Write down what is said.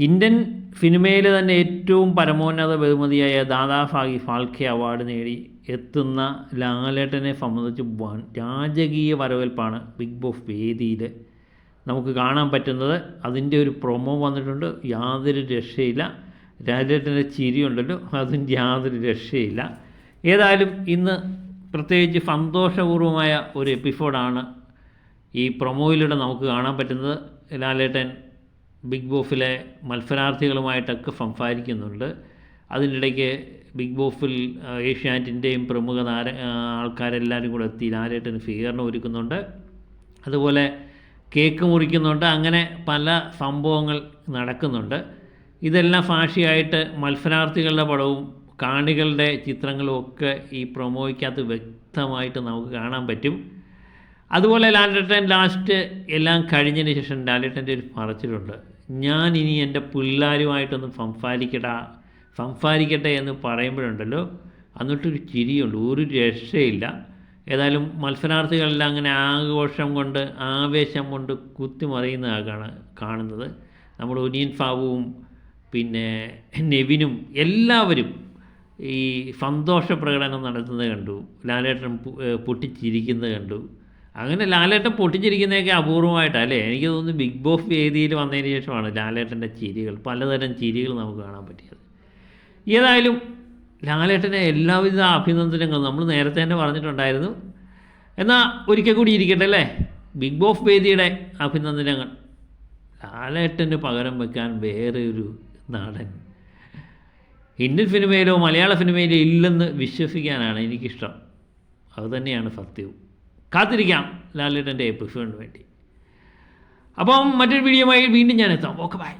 Indian സിനിമയിൽ തന്നെ ഏറ്റവും പരമോന്നത ബഹുമതിയായ ദാദാ ഫാഗി ഫാൽക്കെ അവാർഡ് നേടി എത്തുന്ന ലാലേട്ടനെ സംബന്ധിച്ച് രാജകീയ വരവേൽപ്പാണ് ബിഗ് ബോസ് വേദിയിൽ നമുക്ക് കാണാൻ പറ്റുന്നത്. അതിന്റെ ഒരു പ്രൊമോ വന്നിട്ടുണ്ട്. യാതൊരു രക്ഷയില്ല. ലാലേട്ടന്റെ ചിരിയുണ്ടല്ലോ അതിന്റെ യാതൊരു രക്ഷയില്ല. ഏതായാലും ഇന്ന് പ്രത്യേകിച്ച് സന്തോഷപൂർവമായ ഒരു എപ്പിസോഡാണ് ഈ പ്രൊമോയിലൂടെ നമുക്ക് കാണാൻ പറ്റുന്നത്. ലാലേട്ടൻ ബിഗ് ബോഫിലെ മത്സരാർത്ഥികളുമായിട്ടൊക്കെ സംസാരിക്കുന്നുണ്ട്. അതിനിടയ്ക്ക് ബിഗ് ബോഫിൽ ഏഷ്യാനെറ്റിന്റെയും പ്രമുഖ താര ആൾക്കാരെല്ലാവരും കൂടെ എത്തി. ലാലേട്ടന് സ്വീകരണം ഒരുക്കുന്നുണ്ട്. അതുപോലെ കേക്ക് മുറിക്കുന്നുണ്ട്. അങ്ങനെ പല സംഭവങ്ങൾ നടക്കുന്നുണ്ട്. ഇതെല്ലാം ഫാഷിയായിട്ട് മത്സരാർത്ഥികളുടെ പടവും കാണികളുടെ ചിത്രങ്ങളും ഒക്കെ ഈ പ്രൊമോയ്ക്കകത്ത് വ്യക്തമായിട്ട് നമുക്ക് കാണാൻ പറ്റും. അതുപോലെ ലാലേട്ടൻ ലാസ്റ്റ് എല്ലാം കഴിഞ്ഞതിന് ശേഷം ലാലേട്ടന്റെ ഒരു പറച്ചിലുണ്ട്. ഞാൻ ഇനി എന്റെ പിള്ളേരുമായിട്ടൊന്ന് സംസാരിക്കടാ സംസാരിക്കട്ടെ എന്ന് പറയുമ്പോഴുണ്ടല്ലോ എന്നിട്ടൊരു ചിരിയുണ്ട് ഒരു രക്ഷയില്ല. ഏതായാലും മത്സരാർത്ഥികളെല്ലാം അങ്ങനെ ആഘോഷം കൊണ്ട് ആവേശം കൊണ്ട് കുത്തിമറിയുന്നതാണ് കാണുന്നത്. നമ്മുടെ ഒനിയൻ ഫാവുവും പിന്നെ നെവിനും എല്ലാവരും ഈ സന്തോഷ പ്രകടനം നടത്തുന്നത് കണ്ടു ലാലേട്ടൻ പൊട്ടിച്ചിരിക്കുന്നത് കണ്ടു. അങ്ങനെ ലാലേട്ടൻ പൊട്ടിച്ചിരിക്കുന്നതൊക്കെ അപൂർവമായിട്ടാണ് അല്ലേ? എനിക്ക് തോന്നുന്നു ബിഗ് ബോസ് വേദിയിൽ വന്നതിന് ശേഷമാണ് ലാലേട്ടന്റെ ചിരികൾ പലതരം ചിരികൾ നമുക്ക് കാണാൻ പറ്റിയത്. ഏതായാലും ലാലേട്ടനെ എല്ലാവിധ അഭിനന്ദനങ്ങളും നമ്മൾ നേരത്തെ തന്നെ പറഞ്ഞിട്ടുണ്ടായിരുന്നു. എന്നാൽ ഒരിക്കൽ കൂടി ഇരിക്കട്ടെ അല്ലേ? ബിഗ് ബോസ് വേദിയുടെ അഭിനന്ദനങ്ങൾ. ലാലേട്ടന് പകരം വെക്കാൻ വേറെ ഒരു നാടൻ. ഇന്ത്യൻ സിനിമയിലോ മലയാള സിനിമയിലോ ഇല്ലെന്ന് വിശ്വസിക്കാനാണ് എനിക്കിഷ്ടം. അതുതന്നെയാണ് സത്യവും. കാത്തിരിക്കാം ലാലേട്ടന്റെ എപ്പിസോഡിന് വേണ്ടി. അപ്പം മറ്റൊരു വീഡിയോയുമായി വീണ്ടും ഞാൻ എത്താം ഓക്കെ ബൈ.